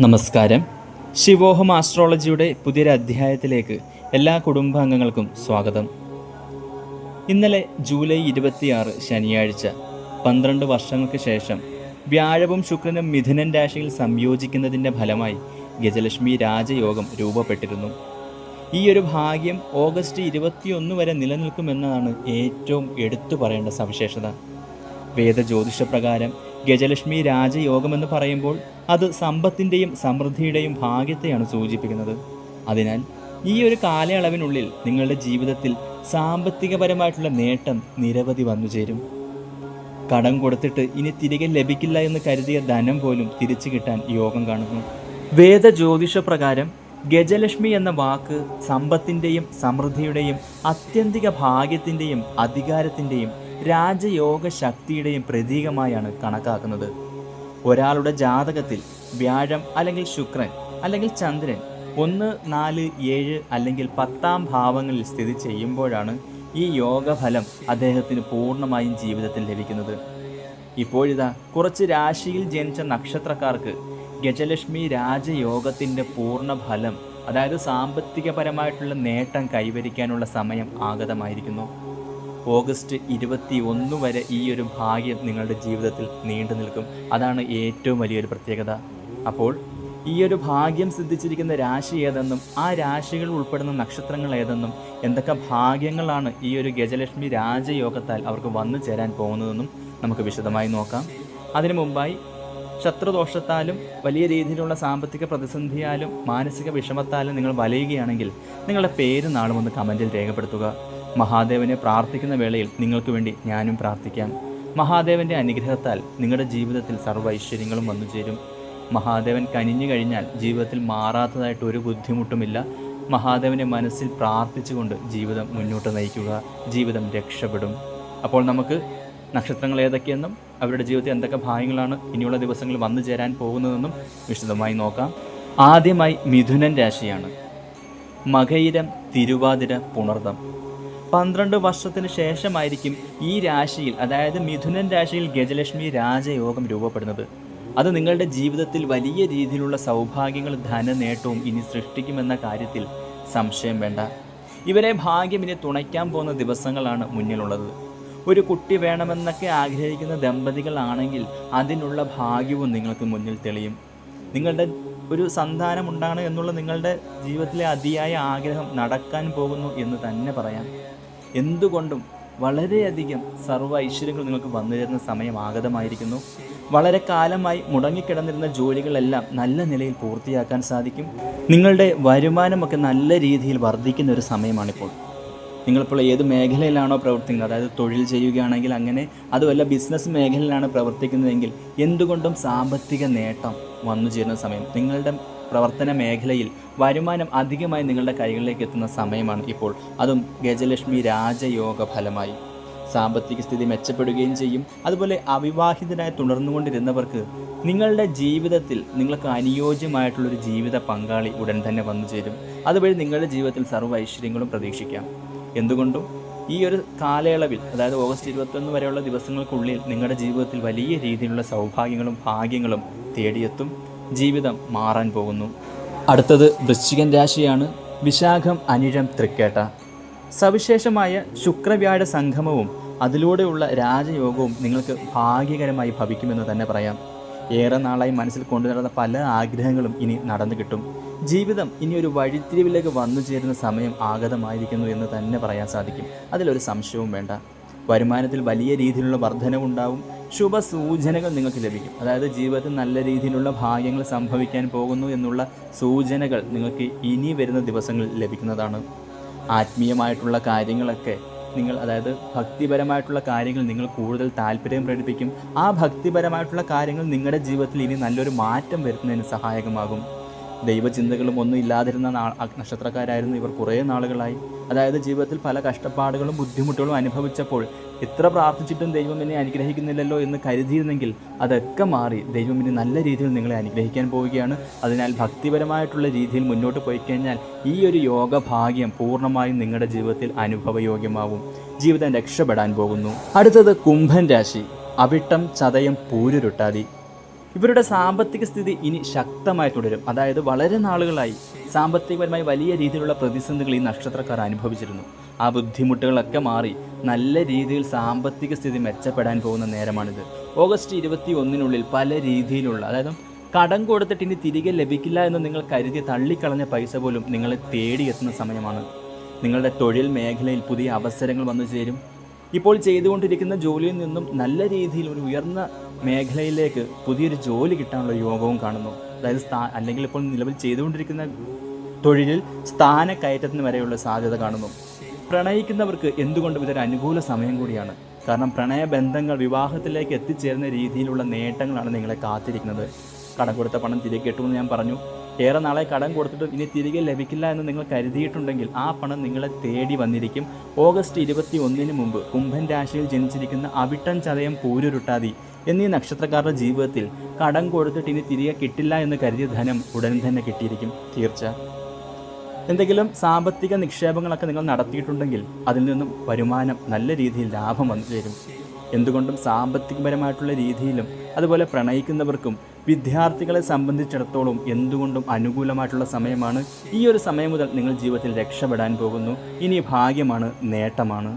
നമസ്കാരം. ശിവോഹം ആസ്ട്രോളജിയുടെ പുതിയൊരു അധ്യായത്തിലേക്ക് എല്ലാ കുടുംബാംഗങ്ങൾക്കും സ്വാഗതം. ഇന്നലെ ജൂലൈ ഇരുപത്തിയാറ് ശനിയാഴ്ച പന്ത്രണ്ട് വർഷങ്ങൾക്ക് ശേഷം വ്യാഴവും ശുക്രനും മിഥുനൻ രാശിയിൽ സംയോജിക്കുന്നതിന്റെ ഫലമായി ഗജലക്ഷ്മി രാജയോഗം രൂപപ്പെട്ടിരുന്നു. ഈ ഒരു ഭാഗ്യം ഓഗസ്റ്റ് ഇരുപത്തിയൊന്ന് വരെ നിലനിൽക്കുമെന്നതാണ് ഏറ്റവും എടുത്തു പറയേണ്ട സവിശേഷത. വേദജ്യോതിഷപ്രകാരം ഗജലക്ഷ്മി രാജയോഗമെന്ന് പറയുമ്പോൾ അത് സമ്പത്തിന്റെയും സമൃദ്ധിയുടെയും ഭാഗ്യത്തെയാണ് സൂചിപ്പിക്കുന്നത്. അതിനാൽ ഈ ഒരു കാലയളവിനുള്ളിൽ നിങ്ങളുടെ ജീവിതത്തിൽ സാമ്പത്തികപരമായിട്ടുള്ള നേട്ടം നിരവധി വന്നു ചേരും. കടം കൊടുത്തിട്ട് ഇനി തിരികെ ലഭിക്കില്ല എന്ന് കരുതിയ ധനം പോലും തിരിച്ചു കിട്ടാൻ യോഗം കാണുന്നു. വേദജ്യോതിഷ പ്രകാരം ഗജലക്ഷ്മി എന്ന വാക്ക് സമ്പത്തിന്റെയും സമൃദ്ധിയുടെയും അത്യന്തിക ഭാഗ്യത്തിന്റെയും അധികാരത്തിന്റെയും രാജയോഗ ശക്തിയുടെയും പ്രതീകമായാണ് കണക്കാക്കുന്നത്. ഒരാളുടെ ജാതകത്തിൽ വ്യാഴം അല്ലെങ്കിൽ ശുക്രൻ അല്ലെങ്കിൽ ചന്ദ്രൻ ഒന്ന് നാല് ഏഴ് അല്ലെങ്കിൽ പത്താം ഭാവങ്ങളിൽ സ്ഥിതി ചെയ്യുമ്പോഴാണ് ഈ യോഗഫലം അദ്ദേഹത്തിന് പൂർണമായും ജീവിതത്തിൽ ലഭിക്കുന്നത്. ഇപ്പോഴിതാ കുറച്ച് രാശിയിൽ ജനിച്ച നക്ഷത്രക്കാർക്ക് ഗജലക്ഷ്മി രാജയോഗത്തിന്റെ പൂർണ ഫലം അതായത് സാമ്പത്തികപരമായിട്ടുള്ള നേട്ടം കൈവരിക്കാനുള്ള സമയം ആഗതമായിരിക്കുന്നു. ഓഗസ്റ്റ് ഇരുപത്തി ഒന്ന് വരെ ഈ ഒരു ഭാഗ്യം നിങ്ങളുടെ ജീവിതത്തിൽ നീണ്ടു നിൽക്കും. അതാണ് ഏറ്റവും വലിയൊരു പ്രത്യേകത. അപ്പോൾ ഈ ഒരു ഭാഗ്യം സിദ്ധിച്ചിരിക്കുന്ന രാശി ഏതെന്നും ആ രാശികൾ ഉൾപ്പെടുന്ന നക്ഷത്രങ്ങൾ ഏതെന്നും എന്തൊക്കെ ഭാഗ്യങ്ങളാണ് ഈ ഒരു ഗജലക്ഷ്മി രാജയോഗത്താൽ അവർക്ക് വന്നു ചേരാൻ പോകുന്നതെന്നും നമുക്ക് വിശദമായി നോക്കാം. അതിനു മുമ്പായി ശത്രുദോഷത്താലും വലിയ രീതിയിലുള്ള സാമ്പത്തിക പ്രതിസന്ധിയാലും മാനസിക വിഷമത്താലും നിങ്ങൾ വലയുകയാണെങ്കിൽ നിങ്ങളുടെ പേര് നാളും ഒന്ന് കമന്റിൽ രേഖപ്പെടുത്തുക. മഹാദേവനെ പ്രാർത്ഥിക്കുന്ന വേളയിൽ നിങ്ങൾക്ക് വേണ്ടി ഞാനും പ്രാർത്ഥിക്കാം. മഹാദേവന്റെ അനുഗ്രഹത്താൽ നിങ്ങളുടെ ജീവിതത്തിൽ സർവ ഐശ്വര്യങ്ങളും വന്നു ചേരും. മഹാദേവൻ കനിഞ്ഞു കഴിഞ്ഞാൽ ജീവിതത്തിൽ മാറാത്തതായിട്ട് ഒരു ബുദ്ധിമുട്ടുമില്ല. മഹാദേവനെ മനസ്സിൽ പ്രാർത്ഥിച്ചുകൊണ്ട് ജീവിതം മുന്നോട്ട് നയിക്കുക. ജീവിതം രക്ഷപ്പെടും. അപ്പോൾ നമുക്ക് നക്ഷത്രങ്ങൾ ഏതൊക്കെയെന്നും അവരുടെ ജീവിതത്തിൽ എന്തൊക്കെ ഭാഗ്യങ്ങളാണ് ഇനിയുള്ള ദിവസങ്ങളിൽ വന്നു ചേരാൻ പോകുന്നതെന്നും വിശദമായി നോക്കാം. ആദ്യമായി മിഥുനൻ രാശിയാണ്. മകയിരം തിരുവാതിര പുണർദം. പന്ത്രണ്ട് വർഷത്തിന് ശേഷമായിരിക്കും ഈ രാശിയിൽ അതായത് മിഥുനൻ രാശിയിൽ ഗജലക്ഷ്മി രാജയോഗം രൂപപ്പെടുന്നത്. അത് നിങ്ങളുടെ ജീവിതത്തിൽ വലിയ രീതിയിലുള്ള സൗഭാഗ്യങ്ങൾ ധനനേട്ടവും ഇനി സൃഷ്ടിക്കുമെന്ന കാര്യത്തിൽ സംശയം വേണ്ട. ഇവരെ ഭാഗ്യം ഇനി തുണയ്ക്കാൻ പോകുന്ന ദിവസങ്ങളാണ് മുന്നിലുള്ളത്. ഒരു കുട്ടി വേണമെന്നൊക്കെ ആഗ്രഹിക്കുന്ന ദമ്പതികളാണെങ്കിൽ അതിനുള്ള ഭാഗ്യവും നിങ്ങൾക്ക് മുന്നിൽ തെളിയും. നിങ്ങളുടെ ഒരു സന്താനം ഉണ്ടാണ് എന്നുള്ള നിങ്ങളുടെ ജീവിതത്തിലെ അതിയായ ആഗ്രഹം നടക്കാൻ പോകുന്നു എന്ന് തന്നെ പറയാം. എന്തുകൊണ്ടും വളരെയധികം സർവ ഐശ്വര്യങ്ങൾ നിങ്ങൾക്ക് വന്നു തരുന്ന സമയം ആഗതമായിരിക്കുന്നു വളരെ കാലമായി മുടങ്ങിക്കിടന്നിരുന്ന ജോലികളെല്ലാം നല്ല നിലയിൽ പൂർത്തിയാക്കാൻ സാധിക്കും. നിങ്ങളുടെ വരുമാനമൊക്കെ നല്ല രീതിയിൽ വർദ്ധിക്കുന്ന ഒരു സമയമാണിപ്പോൾ. നിങ്ങളിപ്പോൾ ഏത് മേഖലയിലാണോ പ്രവർത്തിക്കുന്നത്? അതായത് തൊഴിൽ ചെയ്യുകയാണെങ്കിൽ അങ്ങനെ അതുമല്ല ബിസിനസ് മേഖലയിലാണ് പ്രവർത്തിക്കുന്നതെങ്കിൽ എന്തുകൊണ്ടും സാമ്പത്തിക നേട്ടം വന്നു ചേരുന്ന സമയം. നിങ്ങളുടെ പ്രവർത്തന മേഖലയിൽ വരുമാനം അധികമായി നിങ്ങളുടെ കൈകളിലേക്ക് എത്തുന്ന സമയമാണ് ഇപ്പോൾ. അതും ഗജലക്ഷ്മി രാജയോഗ ഫലമായി. സാമ്പത്തിക സ്ഥിതി മെച്ചപ്പെടുകയും ചെയ്യും. അതുപോലെ അവിവാഹിതനായി തുടർന്നുകൊണ്ടിരുന്നവർക്ക് നിങ്ങളുടെ ജീവിതത്തിൽ നിങ്ങൾക്ക് അനുയോജ്യമായിട്ടുള്ളൊരു ജീവിത പങ്കാളി ഉടൻ തന്നെ വന്നു ചേരും. അതുവഴി നിങ്ങളുടെ ജീവിതത്തിൽ സർവ ഐശ്വര്യങ്ങളും പ്രതീക്ഷിക്കാം. എന്തുകൊണ്ടും ഈ ഒരു കാലയളവിൽ അതായത് ഓഗസ്റ്റ് ഇരുപത്തൊന്ന് വരെയുള്ള ദിവസങ്ങൾക്കുള്ളിൽ നിങ്ങളുടെ ജീവിതത്തിൽ വലിയ രീതിയിലുള്ള സൗഭാഗ്യങ്ങളും ഭാഗ്യങ്ങളും തേടിയെത്തും. ജീവിതം മാറാൻ പോകുന്നു. അടുത്തത് വൃശ്ചികൻ രാശിയാണ് വിശാഖം അനിഴം തൃക്കേട്ട. സവിശേഷമായ ശുക്രവ്യാഴ സംഗമവും അതിലൂടെയുള്ള രാജയോഗവും നിങ്ങൾക്ക് ഭാഗ്യകരമായി ഭവിക്കുമെന്ന് തന്നെ പറയാം. ഏറെ നാളായി മനസ്സിൽ കൊണ്ടുനടന്ന പല ആഗ്രഹങ്ങളും ഇനി നടന്നു കിട്ടും. ജീവിതം ഇനി ഒരു വഴിത്തിരിവിലേക്ക് വന്നു ചേരുന്ന സമയം ആഗതമായിരിക്കുന്നു എന്ന് തന്നെ പറയാൻ സാധിക്കും. അതിലൊരു സംശയവും വേണ്ട. വരുമാനത്തിൽ വലിയ രീതിയിലുള്ള വർധനവുണ്ടാവും. ശുഭ സൂചനകൾ നിങ്ങൾക്ക് ലഭിക്കും. അതായത് ജീവിതത്തിൽ നല്ല രീതിയിലുള്ള ഭാഗ്യങ്ങൾ സംഭവിക്കാൻ പോകുന്നു എന്നുള്ള സൂചനകൾ നിങ്ങൾക്ക് ഇനി വരുന്ന ദിവസങ്ങളിൽ ലഭിക്കുന്നതാണ്. ആത്മീയമായിട്ടുള്ള കാര്യങ്ങളൊക്കെ നിങ്ങൾ അതായത് ഭക്തിപരമായിട്ടുള്ള കാര്യങ്ങൾ നിങ്ങൾ കൂടുതൽ താല്പര്യം പ്രകടിപ്പിക്കും. ആ ഭക്തിപരമായിട്ടുള്ള കാര്യങ്ങൾ നിങ്ങളുടെ ജീവിതത്തിൽ ഇനി നല്ലൊരു മാറ്റം വരുത്തുന്നതിന് സഹായകമാകും. ദൈവചിന്തകളും ഒന്നും ഇല്ലാതിരുന്ന നക്ഷത്രക്കാരായിരുന്നു ഇവർ കുറേ നാളുകളായി. അതായത് ജീവിതത്തിൽ പല കഷ്ടപ്പാടുകളും ബുദ്ധിമുട്ടുകളും അനുഭവിച്ചപ്പോൾ എത്ര പ്രാർത്ഥിച്ചിട്ടും ദൈവം എന്നെ അനുഗ്രഹിക്കുന്നില്ലല്ലോ എന്ന് കരുതിയിരുന്നെങ്കിൽ അതൊക്കെ മാറി ദൈവം ഇനി നല്ല രീതിയിൽ നിങ്ങളെ അനുഗ്രഹിക്കാൻ പോവുകയാണ്. അതിനാൽ ഭക്തിപരമായിട്ടുള്ള രീതിയിൽ മുന്നോട്ട് പോയി കഴിഞ്ഞാൽ ഈ ഒരു യോഗ ഭാഗ്യം പൂർണമായും നിങ്ങളുടെ ജീവിതത്തിൽ അനുഭവയോഗ്യമാവും. ജീവിതം രക്ഷപ്പെടാൻ പോകുന്നു. അടുത്തത് കുംഭൻ രാശി. അവിട്ടം ചതയം പൂരുരുട്ടാതി. ഇവരുടെ സാമ്പത്തിക സ്ഥിതി ഇനി ശക്തമായി തുടരും. അതായത് വളരെ നാളുകളായി സാമ്പത്തികപരമായി വലിയ രീതിയിലുള്ള പ്രതിസന്ധികൾ ഈ നക്ഷത്രക്കാർ അനുഭവിച്ചിരുന്നു. ആ ബുദ്ധിമുട്ടുകളൊക്കെ മാറി നല്ല രീതിയിൽ സാമ്പത്തിക സ്ഥിതി മെച്ചപ്പെടാൻ പോകുന്ന നേരമാണിത്. ഓഗസ്റ്റ് ഇരുപത്തി ഒന്നിനുള്ളിൽ പല രീതിയിലുള്ള അതായത് കടം കൊടുത്തിട്ട് ഇനി തിരികെ ലഭിക്കില്ല എന്ന് നിങ്ങൾ കരുതി തള്ളിക്കളഞ്ഞ പൈസ പോലും നിങ്ങളെ തേടിയെത്തുന്ന സമയമാണ്. നിങ്ങളുടെ തൊഴിൽ മേഖലയിൽ പുതിയ അവസരങ്ങൾ വന്നു ചേരും. ഇപ്പോൾ ചെയ്തുകൊണ്ടിരിക്കുന്ന ജോലിയിൽ നിന്നും നല്ല രീതിയിൽ ഒരു ഉയർന്ന മേഖലയിലേക്ക് പുതിയൊരു ജോലി കിട്ടാനുള്ള യോഗവും കാണുന്നു. അതായത് സ്ഥാ അല്ലെങ്കിൽ ഇപ്പോൾ നിലവിൽ ചെയ്തുകൊണ്ടിരിക്കുന്ന തൊഴിലിൽ സ്ഥാനക്കയറ്റത്തിന് വരെയുള്ള സാധ്യത കാണുന്നു. പ്രണയിക്കുന്നവർക്ക് എന്തുകൊണ്ടും ഇതൊരു അനുകൂല സമയം കൂടിയാണ്. കാരണം പ്രണയബന്ധങ്ങൾ വിവാഹത്തിലേക്ക് എത്തിച്ചേരുന്ന രീതിയിലുള്ള നേട്ടങ്ങളാണ് നിങ്ങളെ കാത്തിരിക്കുന്നത്. കടം കൊടുത്ത പണം തിരികെ കിട്ടുമെന്ന് ഞാൻ പറഞ്ഞു. ഏറെ നാളെ കടം കൊടുത്തിട്ട് ഇനി തിരികെ ലഭിക്കില്ല എന്ന് നിങ്ങൾ കരുതിയിട്ടുണ്ടെങ്കിൽ ആ പണം നിങ്ങളെ തേടി വന്നിരിക്കും. ഓഗസ്റ്റ് ഇരുപത്തി ഒന്നിന് മുമ്പ് കുംഭൻ രാശിയിൽ ജനിച്ചിരിക്കുന്ന അവിട്ടൻ ചതയം പൂരുരുട്ടാതി എന്നീ നക്ഷത്രക്കാരുടെ ജീവിതത്തിൽ കടം കൊടുത്തിട്ട് ഇനി തിരികെ കിട്ടില്ല എന്ന് കരുതിയ ധനം ഉടൻ തന്നെ കിട്ടിയിരിക്കും. തീർച്ച. എന്തെങ്കിലും സാമ്പത്തിക നിക്ഷേപങ്ങളൊക്കെ നിങ്ങൾ നടത്തിയിട്ടുണ്ടെങ്കിൽ അതിൽ നിന്നും വരുമാനം നല്ല രീതിയിൽ ലാഭം വന്നു തരും എന്തുകൊണ്ടും സാമ്പത്തികപരമായിട്ടുള്ള രീതിയിലും അതുപോലെ പ്രണയിക്കുന്നവർക്കും വിദ്യാർത്ഥികളെ സംബന്ധിച്ചിടത്തോളം എന്തുകൊണ്ടും അനുകൂലമായിട്ടുള്ള സമയമാണ്. ഈ ഒരു സമയം മുതൽ നിങ്ങൾ ജീവിതത്തിൽ രക്ഷപ്പെടാൻ പോകുന്നു. ഇനി ഭാഗ്യമാണ് നേട്ടമാണ്.